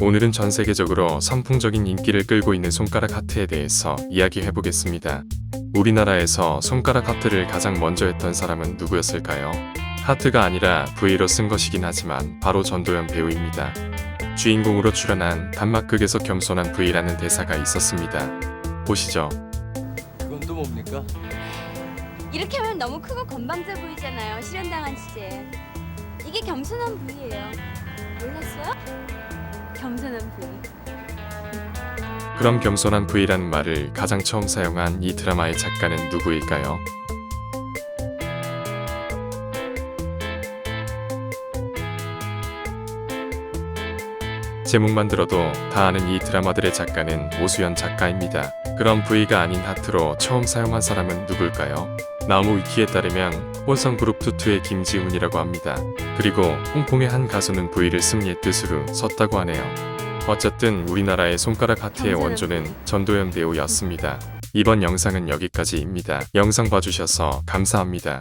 오늘은 전 세계적으로 선풍적인 인기를 끌고 있는 손가락 하트에 대해서 이야기해 보겠습니다. 우리나라에서 손가락 하트를 가장 먼저 했던 사람은 누구였을까요? 하트가 아니라 V로 쓴 것이긴 하지만 바로 전도연 배우입니다. 주인공으로 출연한 단막극에서 겸손한 V라는 대사가 있었습니다. 보시죠. 그건 또 뭡니까? 이렇게 하면 너무 크고 건방져 보이잖아요. 실현당한 주제에. 이게 겸손한 부위예요. 몰랐어요? 겸손한 부위. 그럼 겸손한 V라는 말을 가장 처음 사용한 이 드라마의 작가는 누구일까요? 제목만 들어도 다 아는 이 드라마들의 작가는 오수연 작가입니다. 그럼 V가 아닌 하트로 처음 사용한 사람은 누굴까요? 나무 위키에 따르면 혼성 그룹 투투의 김지훈이라고 합니다. 그리고 홍콩의 한 가수는 V를 승리의 뜻으로 썼다고 하네요. 어쨌든 우리나라의 손가락 하트의 원조는 전도연 배우였습니다. 이번 영상은 여기까지입니다. 영상 봐주셔서 감사합니다.